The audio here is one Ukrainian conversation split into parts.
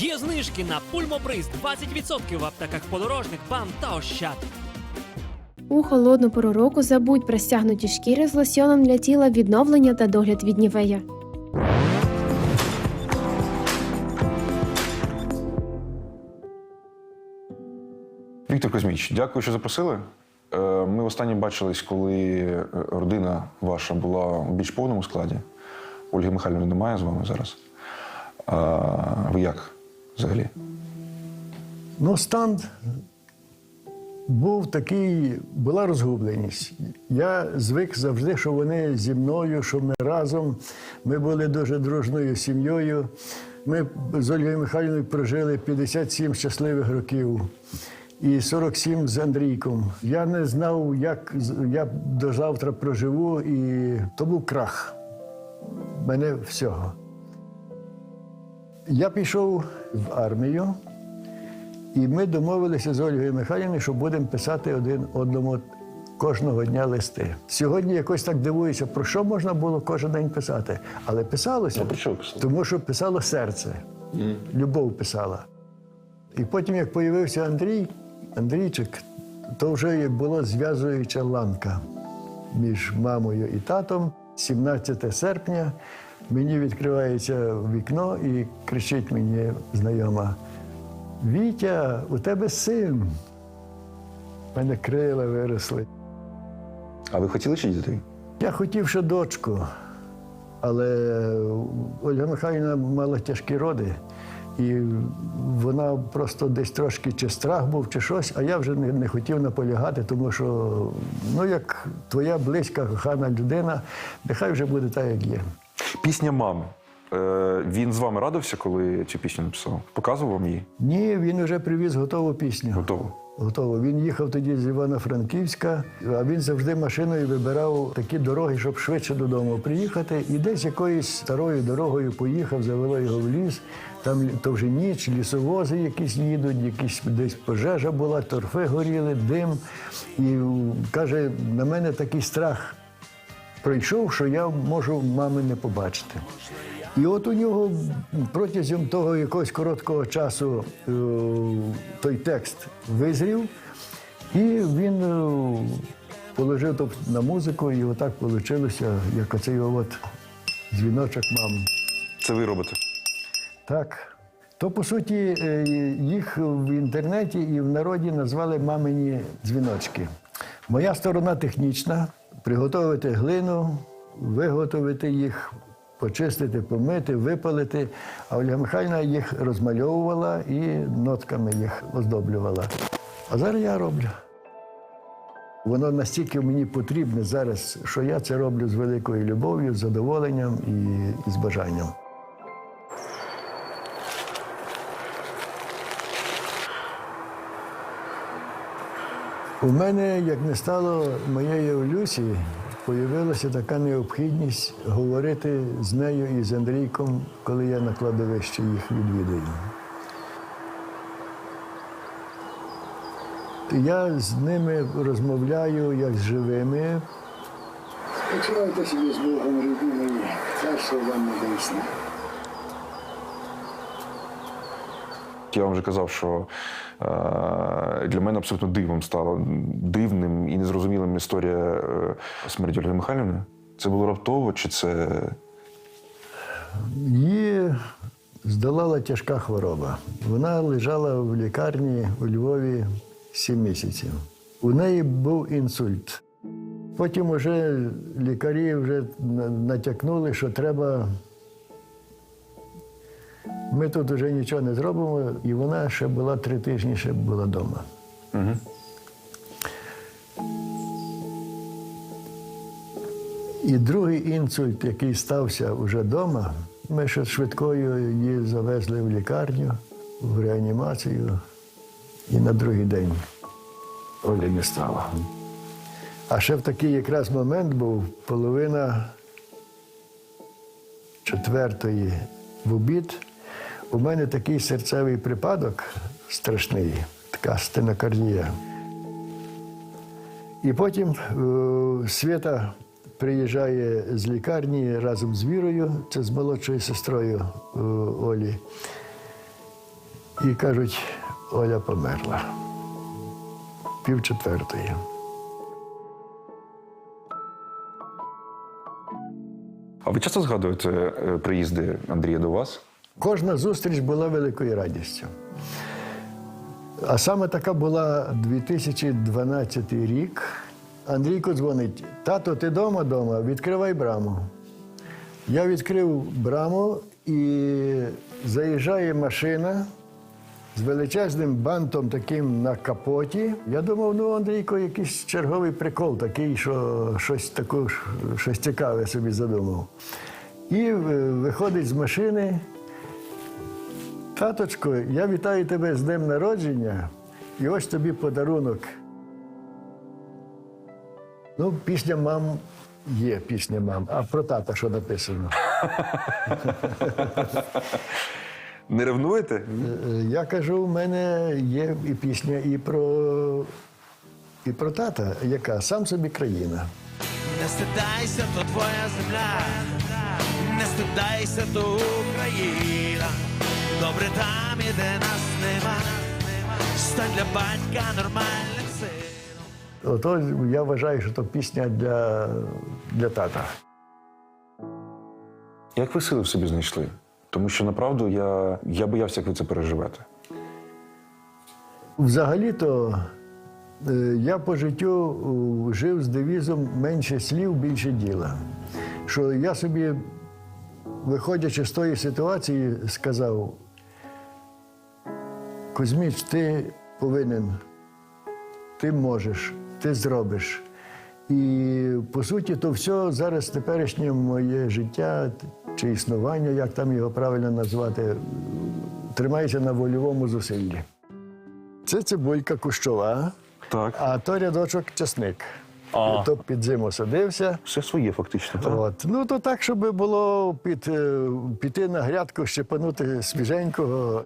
Є знижки на пульмоприз 20% в аптеках подорожник, БАМ та Ощад. У холодну пору року забудь про стягнуті шкіри з лосьоном для тіла відновлення та догляд від нівея. Віктор Кузьміч, дякую, що запросили. Е, Ми останнє бачились, коли е, родина ваша була у більш повному складі. Ольги Михайлівни немає з вами зараз. Ви як взагалі? Ну, стан був такий, була розгубленість. Я звик завжди, що вони зі мною, що ми разом. Ми були дуже дружною сім'єю. Ми з Ольгою Михайлівною прожили 57 щасливих років і 47 з Андрійком. Я не знав, як я до завтра проживу, і то був крах мене всього. Я пішов в армію. І ми домовилися з Ольгою Михайлівною, що будемо писати один одному кожного дня листи. Сьогодні якось так дивуюся, про що можна було кожен день писати. Але писалося, Ну, тому що писало серце, любов писала. І потім, як з'явився Андрій, Андрійчик, то вже як була зв'язуюча ланка між мамою і татом. 17 серпня мені відкривається вікно і кричить мені знайома. Вітя, у тебе син. У мене крила виросли. А ви хотіли ще дітей? Я хотів ще дочку, але Ольга Михайлівна мала тяжкі роди, і вона просто десь трошки чи страх був, чи щось, а я вже не, не хотів наполягати, тому що, ну, як твоя близька, кохана людина, нехай вже буде так, як є. Пісня мами. Е, Він з вами радився, коли цю пісню написав? Показував вам її? Ні, він вже привіз готову пісню. Готово. Готово. Він їхав тоді з Івано-Франківська, а він завжди машиною вибирав такі дороги, щоб швидше додому приїхати. І десь якоюсь старою дорогою поїхав, завело його в ліс. Там то вже ніч, лісовози якісь їдуть, якісь десь пожежа була, торфи горіли, дим. І каже, на мене такий страх пройшов, що я можу мами не побачити. І от у нього протягом того якогось короткого часу е, той текст визрів, і він е, положив то на музику, і отак вийшло, як оцей от дзвіночок мам. Це ви робите? Так. То, по суті, е, їх в інтернеті і в народі назвали мамині дзвіночки. Моя сторона технічна приготувати глину, виготовити їх, почистити, помити, випалити. А Ольга Михайлівна їх розмальовувала і нотками їх оздоблювала. А зараз я роблю. Воно настільки мені потрібне зараз, що я це роблю з великою любов'ю, задоволенням і з бажанням. У мене, як не стало моєї Олюсі, появилася така необхідність говорити з нею і з Андрійком, коли я на кладовищі їх відвідую. Я з ними розмовляю як з живими. Почувайте собі з Богом, любі мої, царство вам небесне. Я вам вже казав, що е, для мене абсолютно дивом стало дивним і незрозумілим історія е, смерті Ольги Михайлівни. Це було раптово, чи це Її здолала тяжка хвороба. Вона лежала в лікарні у Львові сім місяців. У неї був інсульт. Потім вже лікарі вже натякнули, що треба. Ми тут вже нічого не зробимо, і вона ще була три тижні, ще була вдома. І другий інсульт, який стався вже вдома, ми ще швидкою її завезли в лікарню, в реанімацію, і на другий день Олі не стало. А ще в такий якраз момент був половина четвертої в обід. У мене такий серцевий припадок страшний, така стенокардія. І потім е, Свята приїжджає з лікарні разом з Вірою, це з молодшою сестрою е, Олі. І кажуть, Оля померла. Пів четвертої. А ви часто згадуєте е, приїзди Андрія до вас? Кожна зустріч була великою радістю. А саме така була 2012 рік. Андрійко дзвонить: тато, ти дома дома, відкривай браму. Я відкрив браму і заїжджає машина з величезним бантом таким на капоті. Я думав, ну Андрійко, якийсь черговий прикол такий, що щось таке, щось цікаве собі задумав. І е, виходить з машини. Таточко, я вітаю тебе з днем народження, і ось тобі подарунок. Ну, пісня мам є, пісня мам. А про тата що написано? Не ревнуєте? Е, Я кажу, в мене є і пісня і про, і про тата, яка сам собі країна. Не стидайся, то твоя земля, не стидайся, то Україна. Добре там, і де нас нема. Стань для батька нормальним сином. Ото я вважаю, що то пісня для, для тата. Як ви сили в собі знайшли? Тому що направду я, я боявся, як ви це переживете. Взагалі-то е, я по життю е, жив з девізом менше слів, більше діла. Що я собі, виходячи з тої ситуації, сказав: Кузьміч, ти повинен, ти можеш, ти зробиш. І по суті, то все зараз теперішнє моє життя чи існування, як там його правильно назвати, тримається на вольовому зусиллі. Це цибулька кущова, Так. а то рядочок чесник. А. То під зиму садився. Все своє, фактично, так? От. Ну то так, щоб було під, е, піти на грядку, щепанути свіженького.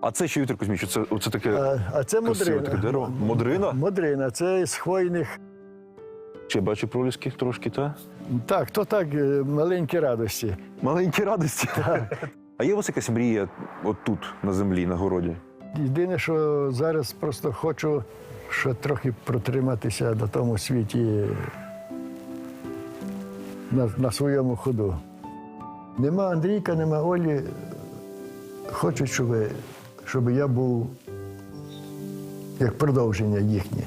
А це що, Віктор Кузьміч, це, оце таке А, а це красиве таке модрина. дерево? Модрина? Модрина, це з хвойних. Чи я бачу проліских трошки, так? Так, то так, е, маленькі радості. Маленькі радості. А є у вас якась мрія от тут, на землі, на городі? Єдине, що зараз просто хочу що трохи протриматися на тому світі на, на своєму ходу. Нема Андрійка, нема Олі. Хочуть, щоб, щоб я був як продовження їхнє.